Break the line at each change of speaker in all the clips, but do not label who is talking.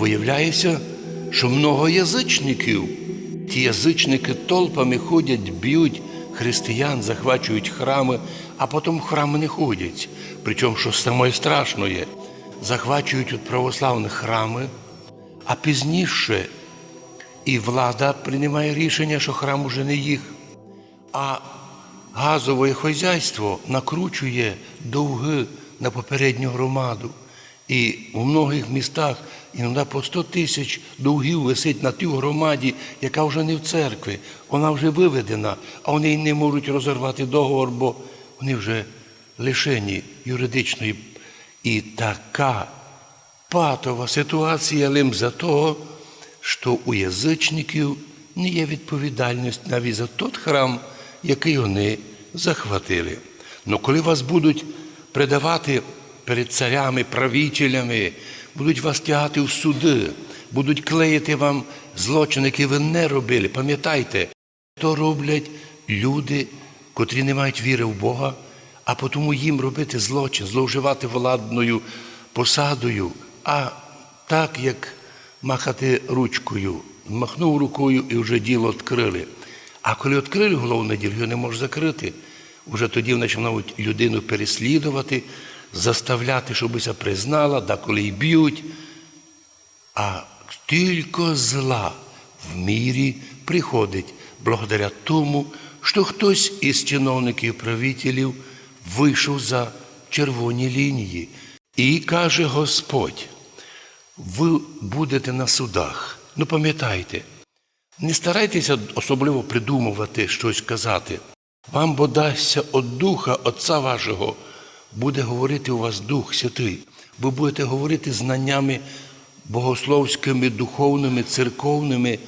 Виявляється, що много язичників. Ті язичники толпами ходять, б'ють християн, захвачують храми, а потім в храми не ходять. Причому, що саме страшно захвачують от православних храми, а пізніше і влада приймає рішення, що храм уже не їх. А газове хазяйство накручує довги на попередню громаду. І в многих містах іноді по 100 тисяч довгів висить на тій громаді, яка вже не в церкві, вона вже виведена, а вони не можуть розірвати договор, бо вони вже лишені юридичної. І така патова ситуація лим за того, що у язичників не є відповідальність навіть за той храм, який вони захватили. Но коли вас будуть предавати перед царями, правителями, будуть вас тягати в суди, будуть клеїти вам злочини, які ви не робили. Пам'ятайте, то роблять люди, котрі не мають віри в Бога, а тому їм робити злочин, зловживати владною посадою, а так, як махати ручкою, махнув рукою і вже діло відкрили. А коли відкрили головне діло, його не можеш закрити. Уже тоді починають людину переслідувати, заставляти, щобися признала, да коли й б'ють. А тільки зла в мірі приходить благодаря тому, що хтось із чиновників правителів вийшов за червоні лінії. І каже Господь, ви будете на судах. Ну пам'ятайте, не старайтеся особливо придумувати щось казати. Вам бо дасться від Духа Отця вашого, буде говорити у вас Дух Святий. Ви будете говорити знаннями богословськими, духовними, церковними,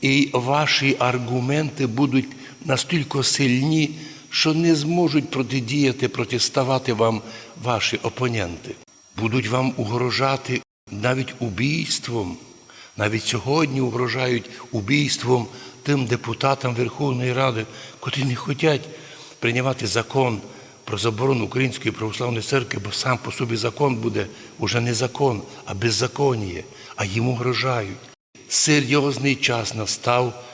і ваші аргументи будуть настільки сильні, що не зможуть протидіяти, протиставати вам ваші опоненти. Будуть вам угрожати навіть убійством. Навіть сьогодні угрожають убійством тим депутатам Верховної Ради, котрі не хочуть приймати закон про заборону Української православної церкви, бо сам по собі закон буде уже не закон, а беззаконніє, а їм угрожають. Серйозний час настав,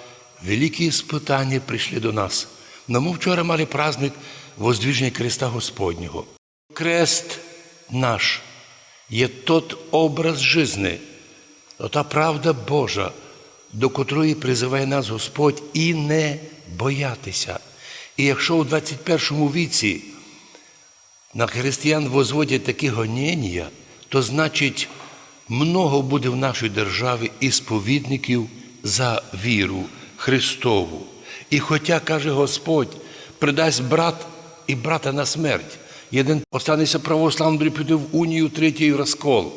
великі спитання прийшли до нас. Но ми вчора мали праздник Воздвіження Христа Господнього. Крест наш є тот образ жизни, ота правда Божа, до котрої призиває нас Господь і не боятися. І якщо у 21 віці на християн возводять такі гонення, то значить много буде в нашій державі і сповідників за віру Христову. І хоча, каже Господь, придасть брат і брата на смерть, один останеться православним, піде в унію, третій розкол.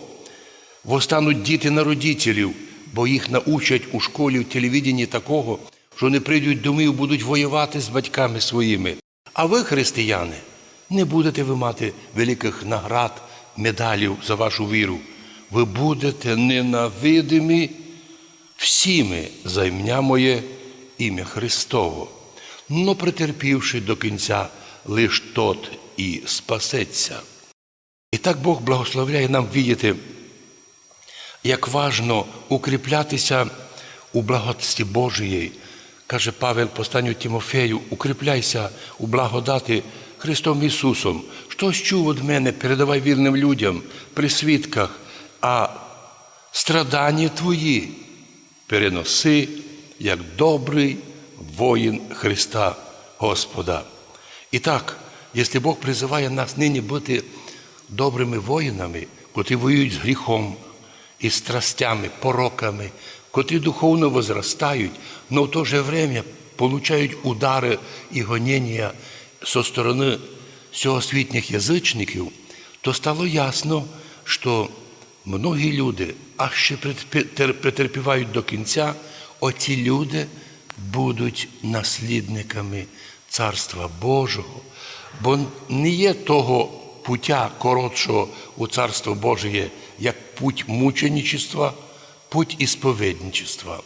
Востануть діти на родителів, бо їх научать у школі, в телевіденні такого, що вони прийдуть домів, будуть воювати з батьками своїми. А ви, християни, не будете ви мати великих наград, медалів за вашу віру. Ви будете ненавидимі всіми за ім'я моє ім'я Христово, но претерпівши до кінця, лиш тот і спасеться. І так Бог благословляє нам видіти, як важно укріплятися у благодості Божої. Каже Павел посланню Тимофею, укріпляйся у благодаті Христом Ісусом. Щось чув від мене, передавай вірним людям при свідках, а страдання твої переноси, як добрий воїн Христа Господа. І так, якщо Бог призиває нас нині бути добрими воїнами, котрі воюють з гріхом, і страстями, пороками, котрі духовно возростають, але в то же время получають удари і гонення со сторони всеосвітніх язичників, то стало ясно, що многі люди аж ще претерпівають до кінця, оці люди будуть наслідниками Царства Божого, бо не є того путя коротшого у Царство Божє, як путь мученичества, путь ісповідничества.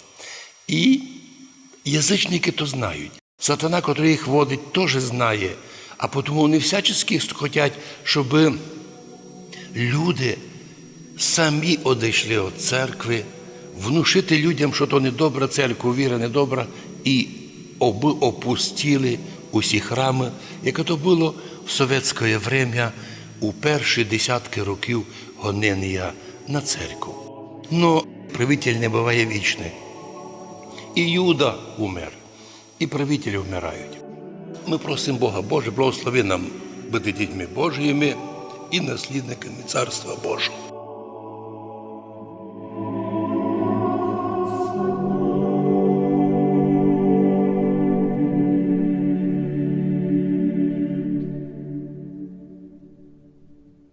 І язичники то знають. Сатана, який їх водить, теж знає, а тому вони всячески хочуть, щоб люди самі одійшли від церкви, внушити людям, що то не добра церква, віра не добра, і оби опустили усі храми, як то було в совєтське время у перші десятки років гонення на церкву. Но правитель не буває вічний. І Юда умер, і правителі вмирають. Ми просимо Бога, Боже, благослови нам бути дітьми Божіми і наслідниками Царства Божого.